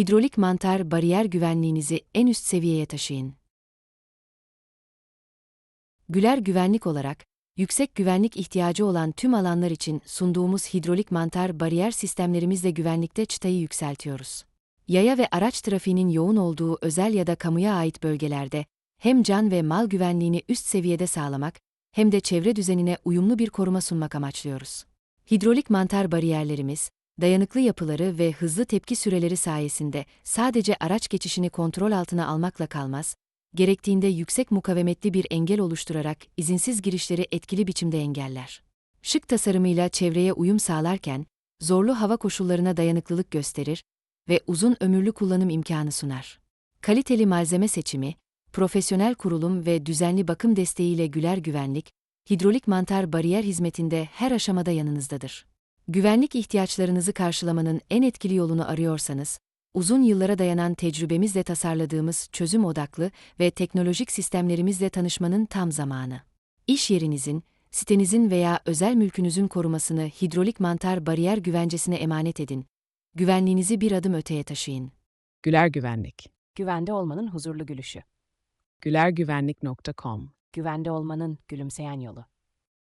Hidrolik mantar bariyer güvenliğinizi en üst seviyeye taşıyın. Güler Güvenlik olarak, yüksek güvenlik ihtiyacı olan tüm alanlar için sunduğumuz hidrolik mantar bariyer sistemlerimizle güvenlikte çıtayı yükseltiyoruz. Yaya ve araç trafiğinin yoğun olduğu özel ya da kamuya ait bölgelerde hem can ve mal güvenliğini üst seviyede sağlamak hem de çevre düzenine uyumlu bir koruma sunmak amaçlıyoruz. Hidrolik mantar bariyerlerimiz, dayanıklı yapıları ve hızlı tepki süreleri sayesinde sadece araç geçişini kontrol altına almakla kalmaz, gerektiğinde yüksek mukavemetli bir engel oluşturarak izinsiz girişleri etkili biçimde engeller. Şık tasarımıyla çevreye uyum sağlarken, zorlu hava koşullarına dayanıklılık gösterir ve uzun ömürlü kullanım imkanı sunar. Kaliteli malzeme seçimi, profesyonel kurulum ve düzenli bakım desteğiyle Güler Güvenlik, hidrolik mantar bariyer hizmetinde her aşamada yanınızdadır. Güvenlik ihtiyaçlarınızı karşılamanın en etkili yolunu arıyorsanız, uzun yıllara dayanan tecrübemizle tasarladığımız çözüm odaklı ve teknolojik sistemlerimizle tanışmanın tam zamanı. İş yerinizin, sitenizin veya özel mülkünüzün korumasını hidrolik mantar bariyer güvencesine emanet edin. Güvenliğinizi bir adım öteye taşıyın. Güler Güvenlik. Güvende olmanın huzurlu gülüşü. gülergüvenlik.com Güvende olmanın gülümseyen yolu.